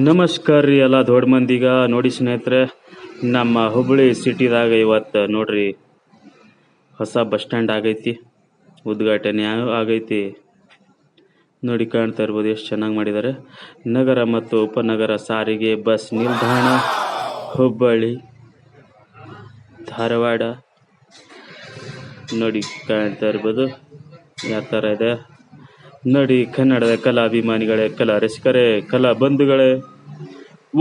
ನಮಸ್ಕಾರ ರೀ ಎಲ್ಲ ದೊಡ್ಡ ಮಂದಿಗ. ನೋಡಿ ಸ್ನೇಹಿತರೆ, ನಮ್ಮ ಹುಬ್ಬಳ್ಳಿ ಸಿಟಿದಾಗ ಇವತ್ತು ನೋಡ್ರಿ, ಹೊಸ ಬಸ್ ಸ್ಟ್ಯಾಂಡ್ ಆಗೈತಿ, ಉದ್ಘಾಟನೆ ಆಗೈತಿ. ನೋಡಿ ಕಾಣ್ತಾ ಇರ್ಬೋದು ಎಷ್ಟು ಚೆನ್ನಾಗಿ ಮಾಡಿದ್ದಾರೆ ನಗರ ಮತ್ತು ಉಪನಗರ ಸಾರಿಗೆ, ಬಸ್ ನಿಲ್ದಾಣ, ಹುಬ್ಬಳ್ಳಿ, ಧಾರವಾಡ. ನೋಡಿ ಕಾಣ್ತಾ ಇರ್ಬೋದು, ಯಾವ ಥರ ಇದೆ. ನೋಡಿ ಕನ್ನಡದ ಕಲಾಭಿಮಾನಿಗಳೇ ಕಲಾ ರಸಿಕರೇ, ಕಲಾ ಬಂಧುಗಳೇ.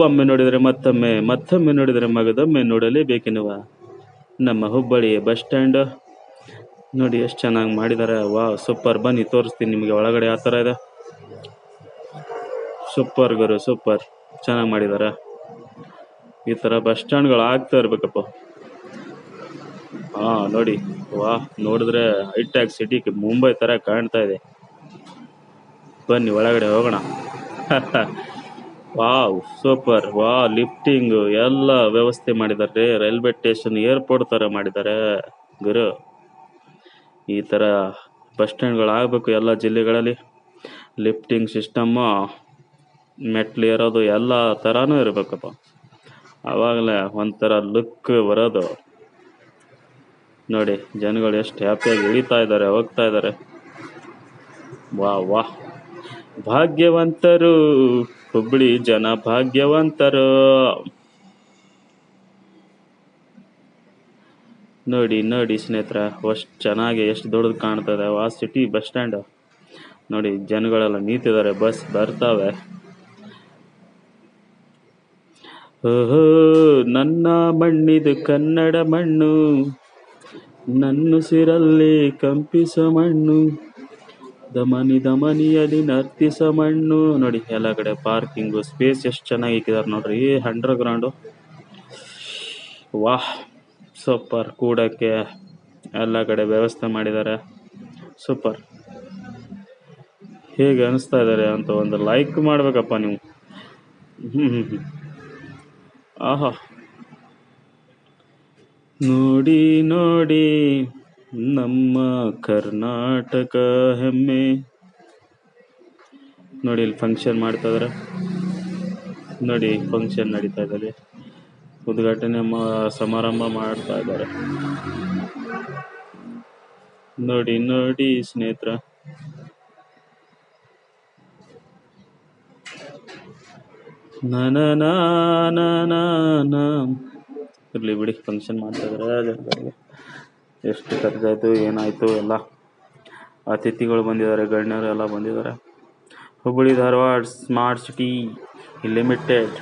ಒಮ್ಮೆ ನೋಡಿದರೆ ಮತ್ತೊಮ್ಮೆ ಮತ್ತೊಮ್ಮೆ ನೋಡಿದರೆ ಮಗದೊಮ್ಮೆ ನೋಡಲೇಬೇಕೆನ್ನುವ ನಮ್ಮ ಹುಬ್ಬಳ್ಳಿಯ ಬಸ್ ಸ್ಟ್ಯಾಂಡ್. ನೋಡಿ ಎಷ್ಟು ಚೆನ್ನಾಗಿ ಮಾಡಿದ್ದಾರೆ ವಾ ಸೂಪರ್. ಬನ್ನಿ, ತೋರಿಸ್ತೀನಿ ನಿಮಗೆ ಒಳಗಡೆ ಆ ಥರ ಇದೆ. ಸೂಪರ್ ಗುರು, ಸೂಪರ್. ಚೆನ್ನಾಗಿ ಮಾಡಿದ್ದಾರೆ ಈ ಥರ ಬಸ್ ಸ್ಟ್ಯಾಂಡ್ಗಳು ಆಗ್ತಾ ಇರ್ಬೇಕಪ್ಪ. ಹಾಂ, ನೋಡಿ. ವಾ ನೋಡಿದ್ರೆ ಹೈಟ್ಯಾಕ್ ಸಿಟಿ ಮುಂಬೈ ಥರ ಕಾಣ್ತಾ ಇದೆ. ಬನ್ನಿ, ಒಳಗಡೆ ಹೋಗೋಣ. Wow, super. ವಾ ಲಿಫ್ಟಿಂಗ್, ಎಲ್ಲ ವ್ಯವಸ್ಥೆ ಮಾಡಿದ್ದಾರೆ. ರೈಲ್ವೆ ಸ್ಟೇಷನ್, ಏರ್ಪೋರ್ಟ್ ತರ ಮಾಡಿದ್ದಾರೆ. ಗುರು, ಈ ತರ ಬಸ್ ಸ್ಟ್ಯಾಂಡ್ಗಳು ಆಗ್ಬೇಕು ಎಲ್ಲ ಜಿಲ್ಲೆಗಳಲ್ಲಿ. ಲಿಫ್ಟಿಂಗ್ ಸಿಸ್ಟಮ್ಮು, ಮೆಟ್ಲು ಇರೋದು ಎಲ್ಲ ಥರನೂ ಇರಬೇಕಪ್ಪ. ಆವಾಗಲೇ ಒಂಥರ ಲುಕ್ ಬರೋದು. ನೋಡಿ, ಜನಗಳು ಎಷ್ಟು ಹ್ಯಾಪಿಯಾಗಿ ಇಳಿತಾ ಇದ್ದಾರೆ, ಹೋಗ್ತಾ ಇದ್ದಾರೆ. ವಾ ವಾ ಭಾಗ್ಯವಂತರು. ಹುಬ್ಬಳ್ಳಿ ಜನ ಭಾಗ್ಯವಂತರು. ನೋಡಿ ನೋಡಿ ಸ್ನೇಹಿತರ, ಅಷ್ಟು ಚೆನ್ನಾಗಿ, ಎಷ್ಟು ದೊಡ್ಡದು ಕಾಣ್ತದೆ. ಆ ಸಿಟಿ ಬಸ್ ಸ್ಟ್ಯಾಂಡ್. ನೋಡಿ, ಜನಗಳೆಲ್ಲ ನಿಂತಿದ್ದಾರೆ, ಬಸ್ ಬರ್ತಾವೆ. ಓಹೋ, ನನ್ನ ಮಣ್ಣಿದು ಕನ್ನಡ ಮಣ್ಣು ನನ್ನುಸಿರಲ್ಲಿ ಕಂಪಿಸೋ ಮಣ್ಣು. ದಮನಿ ದಮನಿಯಲ್ಲಿ ನರ್ತಿಸ ಮಣ್ಣು. ನೋಡಿ ಎಲ್ಲ ಕಡೆ ಪಾರ್ಕಿಂಗು ಸ್ಪೇಸ್ ಎಷ್ಟು ಚೆನ್ನಾಗಿ ಇಕ್ಕಿದಾರೆ ನೋಡ್ರಿ. ಅಂಡರ್ ಗ್ರೌಂಡು ವಾಹ್ ಸೂಪರ್ ಕೂಡಕ್ಕೆ ಎಲ್ಲ ಕಡೆ ವ್ಯವಸ್ಥೆ ಮಾಡಿದ್ದಾರೆ. ಸೂಪರ್ ಹೇಗೆ ಅನಿಸ್ತಾ ಇದ್ದಾರೆ ಅಂತ ಒಂದು ಲೈಕ್ ಮಾಡಬೇಕಪ್ಪ ನೀವು. ಹ್ಞೂ ಹ್ಞೂ ಹ್ಞೂ ಆಹಾ. ನೋಡಿ ನೋಡಿ. ನಮ್ಮ ಕರ್ನಾಟಕ ಹೆಮ್ಮೆ. ನೋಡಿ ಇಲ್ಲಿ ಫಂಕ್ಷನ್ ಮಾಡ್ತಾ ಇದಾರೆ. ನೋಡಿ ಫಂಕ್ಷನ್ ನಡೀತಾ ಇದ್ದಾರೆ ಉದ್ಘಾಟನೆ ಸಮಾರಂಭ ಮಾಡ್ತಾ ಇದ್ದಾರೆ ನೋಡಿ ನೋಡಿ ಸ್ನೇಹಿತರ. ನನ ಇರ್ಲಿ ಬಿಡಿ ಫಂಕ್ಷನ್ ಮಾಡ್ತಾ ಇದಾರೆ. ಎಷ್ಟು ಖರ್ಚಾಯಿತು ಏನಾಯಿತು ಎಲ್ಲ. ಅತಿಥಿಗಳು ಬಂದಿದ್ದಾರೆ ಗಣ್ಯರು ಎಲ್ಲ ಬಂದಿದ್ದಾರೆ. Hubballi Dharwad smart city limited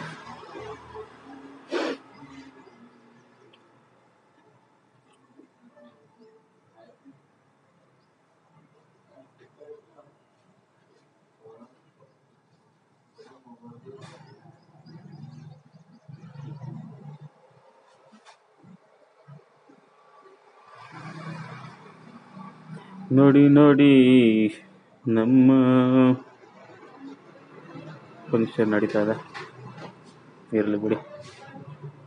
ನೋಡಿ ನೋಡಿ ನಮ್ಮ ಫಂಕ್ಷನ್ ನಡೀತಾ ಇದೆ. ಇರಲಿ ಬಿಡಿ.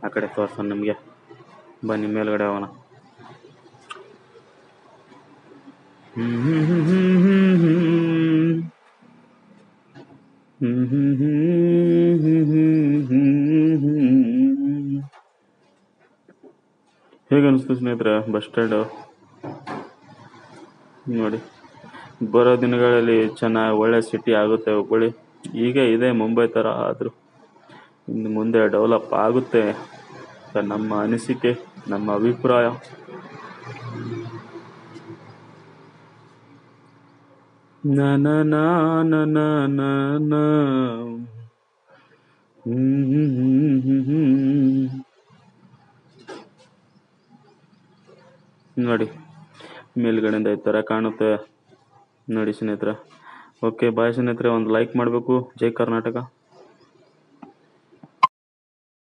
ಆ ಕಡೆ ತೋರ್ಸೋಣ ನಿಮಗೆ. ಬನ್ನಿ ಮೇಲ್ಗಡೆ ಹೋಗೋಣ. ಹೇಗೆ ಅನಿಸ್ತು ಸ್ನೇಹಿತರೆ? ಬಸ್ ಸ್ಟ್ಯಾಂಡು ನೋಡಿ. ಬರೋ ದಿನಗಳಲ್ಲಿ ಚೆನ್ನಾಗಿ ಒಳ್ಳೆ ಸಿಟಿ ಆಗುತ್ತೆ ಹುಬ್ಬಳ್ಳಿ. ಈಗ ಇದೆ ಮುಂಬೈ ಥರ ಆದರೂ. ಇನ್ನು ಮುಂದೆ ಡೆವಲಪ್ ಆಗುತ್ತೆ ನಮ್ಮ ಅನಿಸಿಕೆ, ನಮ್ಮ ಅಭಿಪ್ರಾಯ. ನನ. ನೋಡಿ. ಮೇಲ್ಗಡೆಯಿಂದ ಈ ಥರ ಕಾಣುತ್ತೆ. ನೋಡಿ ಸ್ನೇಹಿತರೆ. ಓಕೆ ಬಾಯ್ ಸ್ನೇಹಿತರೆ. ಒಂದು ಲೈಕ್ ಮಾಡಬೇಕು. ಜೈ ಕರ್ನಾಟಕ.